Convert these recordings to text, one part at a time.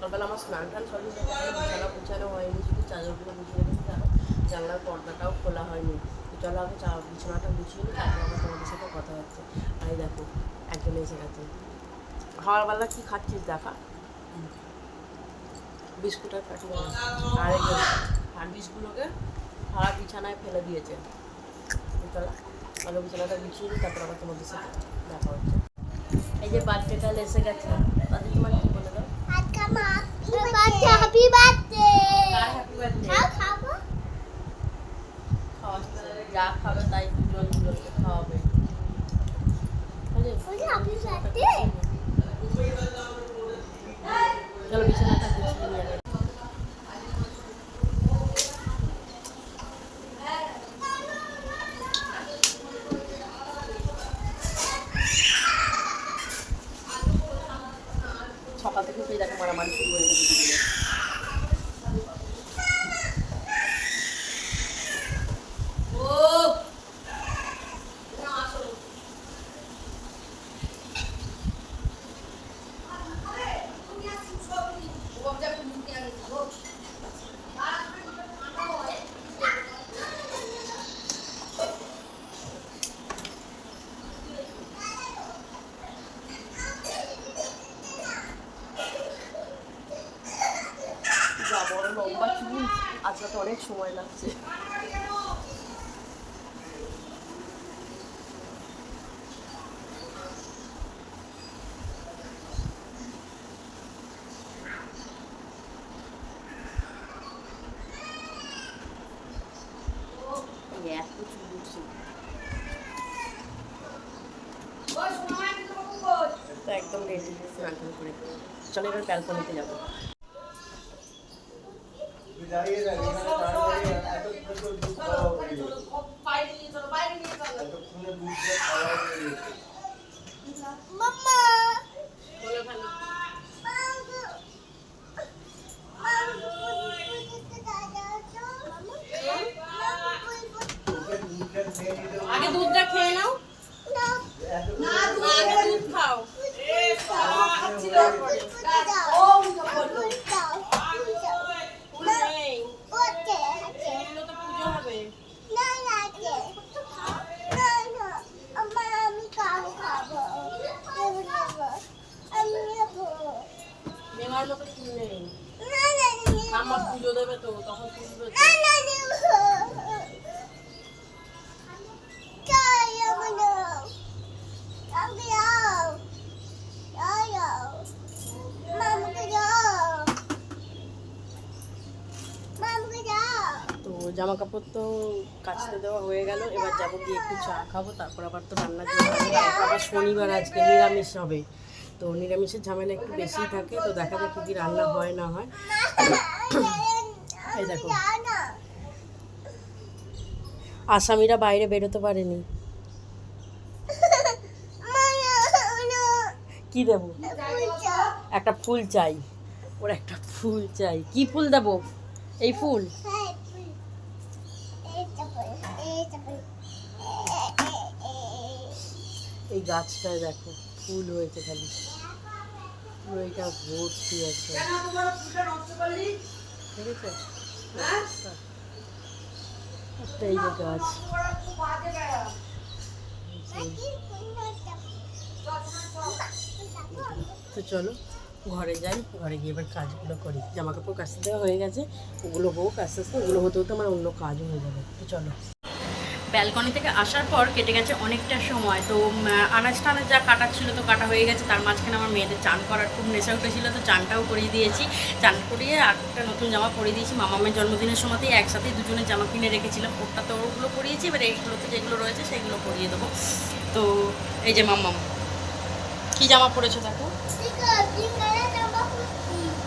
সকালবেলা আমার স্নান টান সবই বিছানা গুছানো হয়নি, শুধু চাদরগুলো গুছিয়ে রেখেছি জানো জানলার পর্দাটাও খোলা হয়নি। চলো আগে চা, বিছানাটা গুছিয়ে নিই তারপর আবার তোমাদের সাথে কথা হচ্ছে। আর দেখো, একজন এসে গেছে। খাওয়ারবেলা কি খাচ্ছিস দেখা? বিস্কুট আর কাটি আর এই সার্ভিসগুলোকে সারা বিছানায় ফেলে দিয়েছে। চলো আগে বিছানাটা গুছিয়ে নিই তারপর আবার তোমাদের সাথে দেখা হচ্ছে। এই যে বার্থডে কাল এসে গেছে তাদের তোমার কি বলে দাও হ্যাপি বার্থডে কার হ্যাপি বার্থডে খাও খাব খাওয়াচ্ছে যা খাবে তাই দুজন দুজনকে খাওয়াবে বুঝলি? বলছি হ্যাপি বার্থডে চলো বিছানাটা গুছিয়ে নিয়ে আগে। সকাল থেকে সেই দেখো মারামারি শুরু হয়ে গেছে দুজনের। যা বড় লম্বা চুল আজকে তো অনেক সময় লাগছে। जाइए জামা কাপড় তো কাচতে দেওয়া হয়ে গেল, এবার যাব গিয়ে একটু চা খাব, তারপর আবার তো রান্নার জন্য আবার শনিবার আজকে নিরামিষ হবে। তো নিরামিষের ঝামেলা একটু বেশি থাকে, তো দেখা যাক কি রান্না হয় না হয়। এই দেখো। আসামিরা বাইরে বেরোতে পারেনি। কি দেবো? একটা ফুল চাই। ওর একটা ফুল চাই। কি ফুল দেবো? এই ফুল? এই গাছটায় দেখো ফুল হয়েছে খালি। পুরো এটা ভর্তি একদম। ঠিক আছে? এই যে গাছ। তো চলো ঘরে যাই। ঘরে গিয়ে এবার কাজগুলো করি। জামা কাপড় কাচতে দেওয়া হয়ে গেছে। ওগুলো হোক আস্তে আস্তে ওগুলো হতে হতে আমার অন্য কাজও হয়ে যাবে। তো চলো। ব্যালকনি থেকে আসার পর কেটে গেছে অনেকটা সময়। তো আনাজ টানাজ যা কাটার ছিল তো কাটা হয়ে গেছে। তার মাঝখানে আমার মেয়েদের চান করার খুব নেশা উঠেছিল। তো চানটাও করিয়ে দিয়েছি। চান করিয়ে একটা নতুন জামা পরিয়ে দিয়েছি। মামামের জন্মদিনের সময়তেই একসাথেই দুজনের জামা কিনে রেখেছিলাম ওরটা তো ওগুলো পরিয়েছি। এবার এইগুলোতে যেগুলো রয়েছে সেগুলো পরিয়ে দেবো। তো এই যে মাম্মাম কী জামা পরেছো দেখো?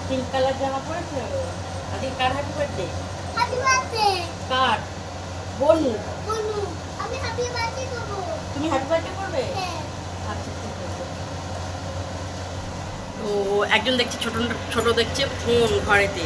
পিঙ্ক কালার জামা পরেছো? আজকে কার হ্যাপি বার্থডে কার? বনু। আমি হ্যাপি বার্থডে করব। তুমি হ্যাপি বার্থডে করবে? হ্যাঁ। আচ্ছা ঠিক আছে। তো তো একজন দেখছে ছোট ছোট দেখছে ফোন ঘরেতে।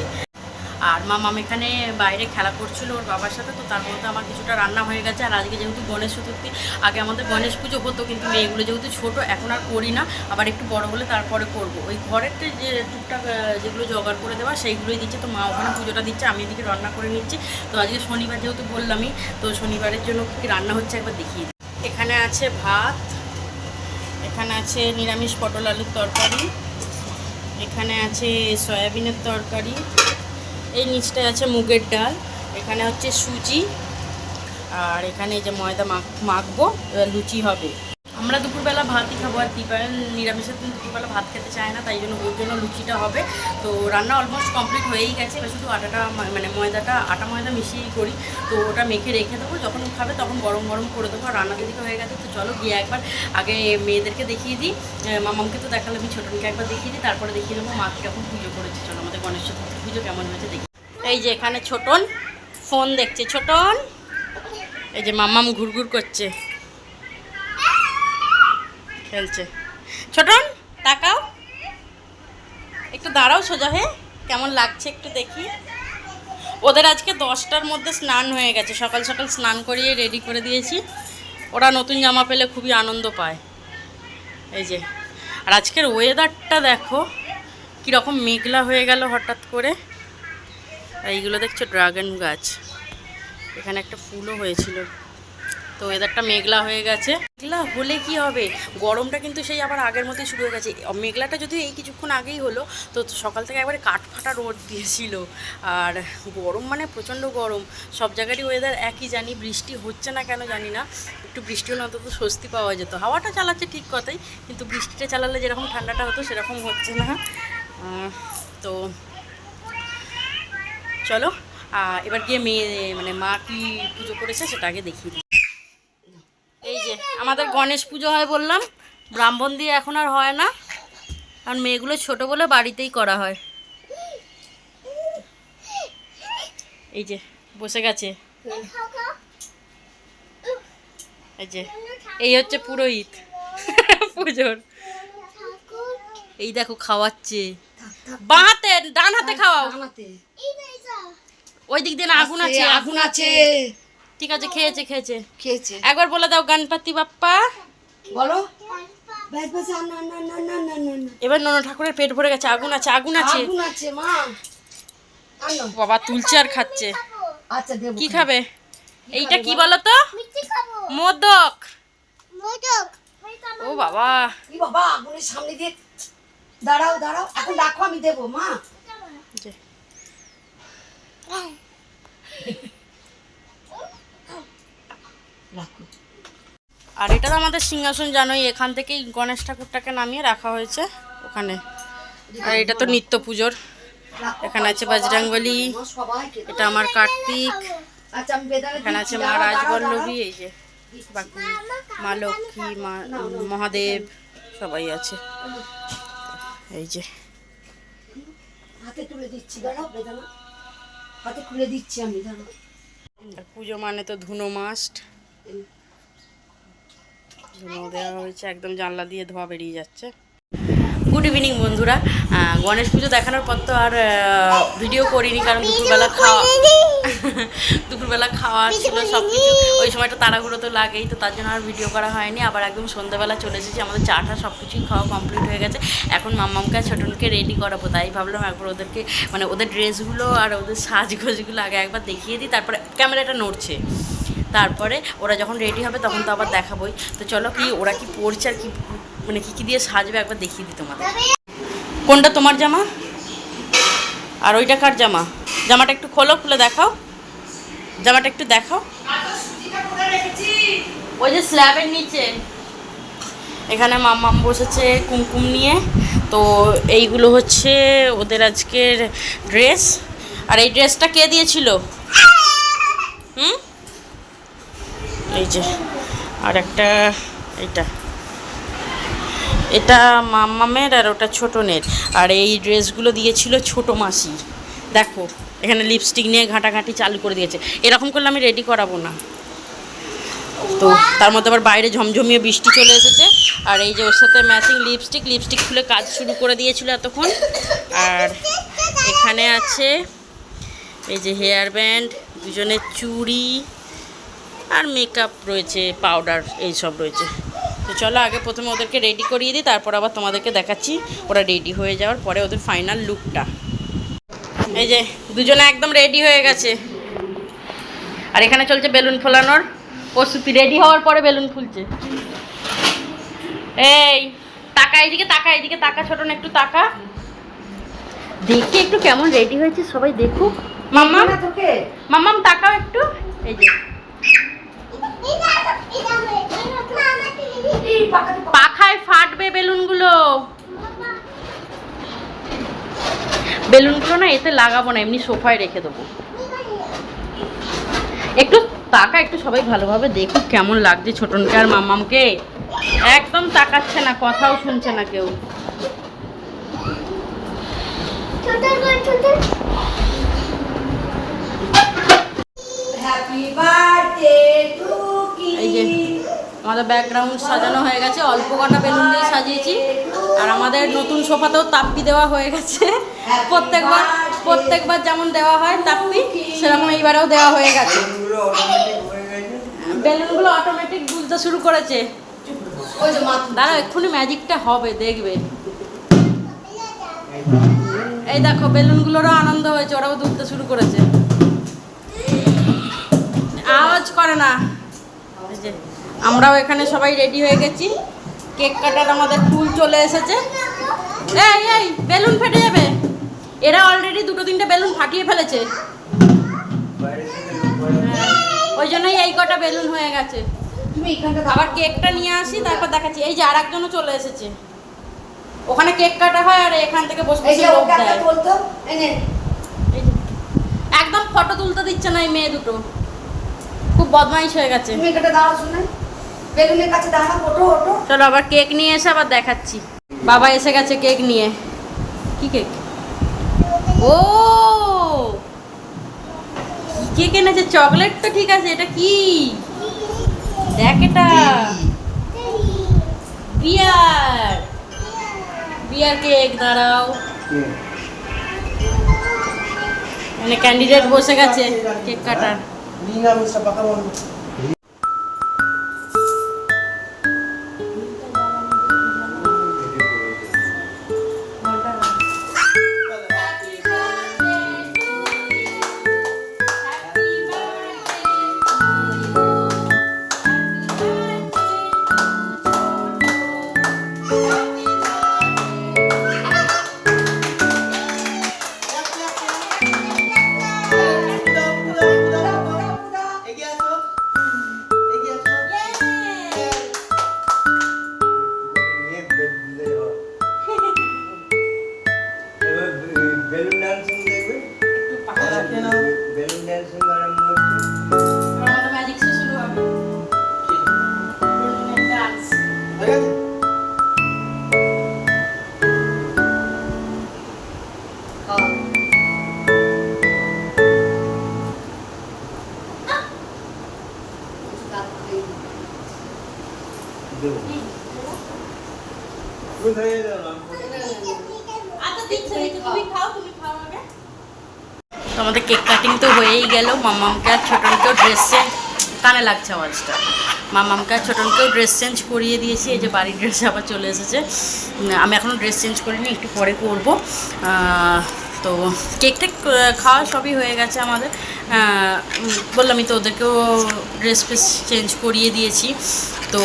আর মামাম এখানে বাইরে খেলা করছিল ওর বাবার সাথে, তো তার মধ্যে আমার কিছুটা রান্না হয়ে গেছে। আর আজকে যেহেতু গণেশ চতুর্থী, আগে আমাদের গণেশ পুজো হতো, কিন্তু মেয়েগুলো যেহেতু ছোট, এখন আর করি না। আবার একটু বড় হলে তারপরে করব। ওই ঘরের যে টুকটাক যেগুলো জোগাড় করে দেওয়া, সেইগুলোই দিচ্ছে। তো মা ওখানে পুজোটা দিচ্ছে, আমি এদিকে রান্না করে নিচ্ছি। তো আজকে শনিবার যেহেতু বললামই, তো শনিবারের জন্য কী কী রান্না হচ্ছে একবার দেখিয়ে এখানে আছে ভাত, এখানে আছে নিরামিষ পটল আলুর তরকারি, এখানে আছে সয়াবিনের তরকারি এই নিচটায় আছে মুগের ডাল, এখানে হচ্ছে সুজি, আর এখানে এই যে ময়দা মাখ, মাখবো, এবার লুচি হবে। আমরা দুপুরবেলা ভাতই খাব, আর দীপায়ন নিরামিষের দিন দুপুরবেলা ভাত খেতে চায় না, তাই জন্য ওর জন্য লুচিটা হবে। তো রান্না অলমোস্ট কমপ্লিট হয়েই গেছে, এবার শুধু আটাটা মানে ময়দাটা, আটা ময়দা মিশিয়েই করি। তো ওটা মেখে রেখে দেবো, যখন খাবে তখন গরম গরম করে দেবো, আর রান্না দিদিকে হয়ে গেছে। তো চলো গিয়ে একবার আগে মেয়েদেরকে দেখিয়ে দিই। মামামকে তো দেখালাম ছোটনকে একবার দেখিয়ে দিই, তারপরে দেখিয়ে দেবো মা কীরকম পুজো করেছে। চলো আমাদের গণেশ চতুর্থী পুজো কেমন হয়েছে দেখি। এই যে এখানে ছোটন, ফোন দেখছে। ছোটন, এই যে মামাম ঘুরঘুর করছে। খেলছে। ছোটন, তাকাও। একটু দাঁড়াও সোজা হয়ে। কেমন লাগছে একটু দেখি। ওদের আজকে দশটার মধ্যে স্নান হয়ে গেছে। সকাল সকাল স্নান করিয়ে রেডি করে দিয়েছি। ওরা নতুন জামা পেলে খুবই আনন্দ পায়। এই যে। আর আজকের ওয়েদারটা দেখো। কীরকম মেঘলা হয়ে গেল হঠাৎ করে? আর এইগুলো দেখছ, ড্রাগন গাছ। এখানে একটা ফুলও হয়েছিল। তো ওয়েদারটা মেঘলা হয়ে গেছে। মেঘলা হলে কি হবে? গরমটা কিন্তু সেই আবার আগের মতোই শুরু হয়ে গেছে। মেঘলাটা যদি এই কিছুক্ষণ আগেই হলো, তো সকাল থেকে একবারে কাঠফাটা রোদ দিয়েছিল। আর গরম মানে প্রচণ্ড গরম। সব জায়গারই ওয়েদার একই, জানি বৃষ্টি হচ্ছে না কেন জানি না। একটু বৃষ্টি হলে অন্তত স্বস্তি পাওয়া যেত। হাওয়াটা চালাচ্ছে ঠিক কথাই, কিন্তু বৃষ্টিটা চালালে যেরকম ঠান্ডাটা হতো, সেরকম হচ্ছে না। তো চলো এবার গিয়ে মেয়ে মানে মা কি পুজো করেছে সেটা আগে দেখি এই যে, আমাদের গণেশ পুজো হয় বললাম, ব্রাহ্মণ দিয়ে এখন আর হয় না, কারণ মেয়েগুলো ছোট বলে বাড়িতেই করা হয়। এই যে, বসে গেছে। এই যে, এই হচ্ছে পুরোহিত, পুজোর। এই দেখো খাওয়াচ্ছে। বাঁ হাতে ডান হাতে খাওয়াও। ওই দিক দিয়ে না আগুন আছে আগুন আছে। ঠিক আছে খেয়েছে খেয়েছে। খেয়েছে। একবার বলে দাও গণপতি বাপ্পা। বলো। ব্যাস ব্যাস আর না না না না না না না। এবার নন ঠাকুরের পেট ভরে গেছে আগুন আছে আগুন আছে। আগুন আছে মা। বাবা তুলছে আর খাচ্ছে। আচ্ছা দেবো কি খাবে। এইটা কি বলো? তো? মিষ্টি খাব। মোদক। মোদক। ও বাবা। বাবা আগুনের সামনে দিয়ে দাঁড়াও দাঁড়াও এখন রাখো আমি দেবো মা। রাখো। আর এটা তো আমাদের সিংহাসন জানোই এখান থেকেই গণেশ ঠাকুরটাকে নামিয়ে রাখা হয়েছে ওখানে। আর এটা তো নিত্য পুজোর। এখানে আছে দাও। এটা আমার কার্তিক। আচ্ছা এখানে আছে মা রাজবল্লভী এই যে বাকি মা লক্ষ্মী মা মহাদেব সবাই আছে। এই যে। হাতে তুলে দিচ্ছি দাঁড়াও বেদানা হাতে খুলে দিচ্ছি আমি দাঁড়াও। আর পুজো মানে তো ধুনো মাস্ট। ধুনো দেওয়া হয়েছে একদম জানলা দিয়ে ধোয়া বেরিয়ে যাচ্ছে। গুড ইভিনিং বন্ধুরা। গণেশ পুজো দেখানোর পর তো আর ভিডিও করিনি, কারণ দুপুরবেলা খাওয়া দুপুরবেলা খাওয়া ছিল সব কিছু ওই সময়টা তাড়াহুড়ো তো লাগেই, তো তার জন্য আর ভিডিও করা হয়নি। আবার একদম সন্ধ্যাবেলা চলে এসেছি, আমাদের চাটা সব কিছুই খাওয়া কমপ্লিট হয়ে গেছে। এখন মাম্মামকে ছোটনকে রেডি করাবো, তাই ভাবলাম একবার ওদেরকে মানে ওদের ড্রেসগুলো আর ওদের সাজগোজগুলো আগে একবার দেখিয়ে দিই, তারপরে ক্যামেরাটা নড়ছে। তারপরে ওরা যখন রেডি হবে তখন তো আবার দেখাবোই। তো চলো কি, ওরা কি পড়ছে আর কি মানে কী কী দিয়ে সাজবে একবার দেখিয়ে দিই তোমাদের। কোনটা তোমার জামা? আর ওইটা কার জামা? জামাটা একটু খোলো, খুলে দেখাও। জামাটা একটু দেখাও। ওই যে স্ল্যাবের নিচে। এখানে মাম্মাম বসেছে কুমকুম নিয়ে। তো এইগুলো হচ্ছে ওদের আজকের ড্রেস। আর এই ড্রেসটা কে দিয়েছিল? হুম? এই যে। আর একটা এইটা। এটা মাম্মামের আর ওটা ছোটনের। আর এই ড্রেসগুলো দিয়েছিল ছোট মাসি। দেখো, এখানে লিপস্টিক নিয়ে ঘাঁটাঘাঁটি চালু করে দিয়েছে। এরকম করলে আমি রেডি করাবো না। তো তার মধ্যে আবার বাইরে ঝমঝমিয়ে বৃষ্টি চলে এসেছে। আর এই যে ওর সাথে ম্যাচিং লিপস্টিক লিপস্টিক খুলে কাজ শুরু করে দিয়েছিল এতক্ষণ। আর এখানে আছে এই যে হেয়ার ব্যান্ড দুজনের চুড়ি, আর মেকআপ রয়েছে পাউডার এই সব রয়েছে। তো চলো আগে প্রথমে ওদেরকে রেডি করিয়ে দিই তারপর আবার তোমাদেরকে দেখাচ্ছি। ওরা রেডি হয়ে যাওয়ার পরে ওদের ফাইনাল লুকটা এই যে দুজনে একদম রেডি হয়ে গেছে। আর এখানে চলছে বেলুন ফোলানোর প্রস্তুতি। রেডি হওয়ার পরে বেলুন ফুলছে। এই তাকা এইদিকে তাকা এইদিকে তাকা ছোট না একটু তাকা। দেখি একটু কেমন রেডি হয়েছে সবাই দেখুক। মাম্মা? তোকে। মাম্মাম তাকাও একটু। এই যে। পাখায় ফাটবে বেলুনগুলো। বেলুনগুলো না এতে লাগাবো না এমনি সোফায় রেখে দেবো। একটু তাকা একটু সবাই ভালোভাবে দেখুক কেমন লাগছে ছোটনকে আর মাম্মামকে। একদম তাকাচ্ছে না কথাও শুনছে না কেউ। ছোট করে ছোট হ্যাপি বার্থডে টু কি এই যে। আমাদের ব্যাকগ্রাউন্ড সাজানো হয়ে গেছে, অল্প কটা বেলুন দিয়ে সাজিয়েছি। আর আমাদের নতুন সোফাতেও তাপ্পি দেওয়া হয়ে গেছে। প্রত্যেকবার প্রত্যেকবার যেমন দেওয়া হয় তাপ্পি, সেরকম এইবারেও দেওয়া হয়ে গেছে। বেলুনগুলো অটোমেটিক দুলতে শুরু করেছে। মাথা এক্ষুনি ম্যাজিকটা হবে, দেখবে। এই দেখো, বেলুনগুলোরও আনন্দ হয়েছে, ওরাও দুলতে শুরু করেছে। আওয়াজ করে না। আমরাও এখানে সবাই রেডি হয়ে গেছি। কেক কাটার আমাদের ফুল চলে এসেছে। এই এই বেলুন ফেটে যাবে। এরা অলরেডি দুটো তিনটে বেলুন ফাটিয়ে ফেলেছে। বলে, ওই জন্যই এই কটা বেলুন হয়ে গেছে। আবার কেকটা নিয়ে আসি তারপর দেখাচ্ছি। এই যে আর একজনও চলে এসেছে। ওখানে কেক কাটা হয় আর এখান থেকে বসে বসে লোক দেয়। একদম ফটো তুলতে দিচ্ছে না এই মেয়ে দুটো। খুব বদমাইশ হয়ে গেছে। তুমি দাঁড়াও শুনে। বেলুনের কাছে দাঁড়াও ওঠো ওঠো। চলো আবার কেক নিয়ে এসে আবার দেখাচ্ছি। বাবা এসে গেছে কেক নিয়ে। কি কেক? ও! কি কেক এনেছে? চকলেট তো ঠিক আছে এটা কি? দেখ এটা। বিয়ার। বিয়ার কেক দাঁড়াও। মানে ক্যান্ডিডেট বসে গেছে কেক কাটার। দেবো কানে লাগছে আওয়াজটা। মামামকে আর ছোটনকেও ড্রেস চেঞ্জ করিয়ে দিয়েছি, এই যে বাড়ির ড্রেস আবার চলে এসেছে। আমি এখনও ড্রেস চেঞ্জ করিনি, একটু পরে করব। তো কেক টেক খাওয়া সবই হয়ে গেছে আমাদের। বললাম আমি তো ওদেরকেও ড্রেস ফ্রেস চেঞ্জ করিয়ে দিয়েছি। তো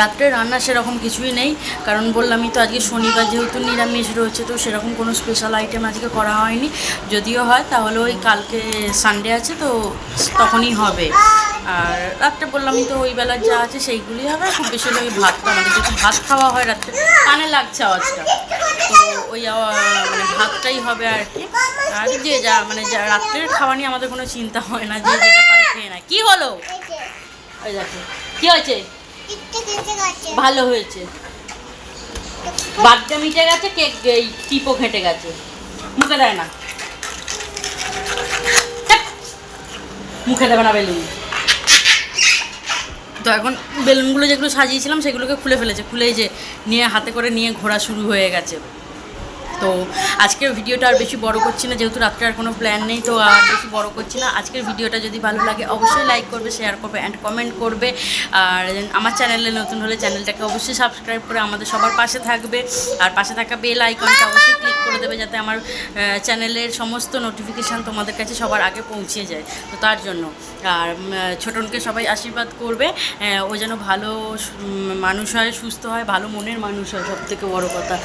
রাত্রে রান্না সেরকম কিছুই নেই। কারণ বললামই তো আজকে শনিবার যেহেতু নিরামিষ রয়েছে, তো সেরকম কোনো স্পেশাল আইটেম আজকে করা হয়নি। যদিও হয়, তাহলে ওই কালকে সানডে আছে, তো তখনই হবে। আর রাত্রে বললামই তো ওই বেলার যা আছে সেইগুলি হবে। খুব বেশি ওই ভাতটা আমাদের যেহেতু ভাত খাওয়া হয় রাত্রে কানে লাগছে আওয়াজটা। তো ওই মানে ভাতটাই হবে আর কি। আর যে যা মানে যা, রাত্রের খাওয়া নিয়ে আমাদের কোনো চিন্তা হয় না যে যেটা পারে খেয়ে না কী হলো? ওই দেখো, কি হয়েছে? ভালো হয়েছে। বাদটা মিটে গেছে কেক এই টিপো ঘেঁটে গেছে। মুখে দেয় না। মুখে দেবে না বেলুন। তো এখন বেলুনগুলো যেগুলো সাজিয়েছিলাম সেগুলোকে খুলে ফেলেছে। খুলে যে নিয়ে হাতে করে নিয়ে ঘোরা শুরু হয়ে গেছে। তো আজকের ভিডিওটা আর বেশি বড় করছি না, যেহেতু রাত্রে আর কোনো প্ল্যান নেই, তো আর বেশি বড় করছি না। আজকের ভিডিওটা যদি ভালো লাগে, অবশ্যই লাইক করবে শেয়ার করবে অ্যান্ড কমেন্ট করবে। আর আমার চ্যানেলে নতুন হলে চ্যানেলটাকে অবশ্যই সাবস্ক্রাইব করে আমাদের সবার পাশে থাকবে। আর পাশে থাকা বেল আইকনটা অবশ্যই ক্লিক করে দেবে, যাতে আমার চ্যানেলের সমস্ত নোটিফিকেশান তোমাদের কাছে সবার আগে পৌঁছে যায়। তো তার জন্য, আর ছোটনকে সবাই আশীর্বাদ করবে। ও যেন ভালো মানুষ হয়, সুস্থ হয়, ভালো মনের মানুষ হয় সব থেকে বড় কথা।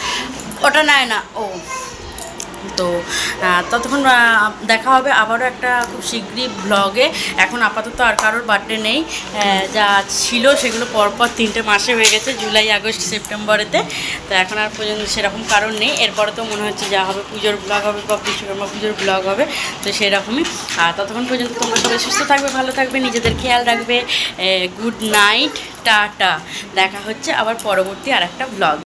ওটা নেয় না, ও তো ততক্ষণ দেখা হবে আবারও একটা খুব শীঘ্রই ব্লগে এখন আপাতত আর কারোর বার্থডে নেই। যা ছিল সেগুলো পরপর তিনটে মাসে হয়ে গেছে, জুলাই, আগস্ট, সেপ্টেম্বরেতে। তো এখন আর পর্যন্ত সেরকম কারণ নেই। এরপরে তো মনে হচ্ছে যা হবে, পুজোর ব্লগ হবে, বা বিশ্বকর্মা পুজোর ব্লগ হবে, তো সেরকমই। আর ততক্ষণ পর্যন্ত তোমরা সবাই সুস্থ থাকবে, ভালো থাকবে, নিজেদের খেয়াল রাখবে। Good night tata. দেখা হচ্ছে আবার পরবর্তী আর একটা ব্লগ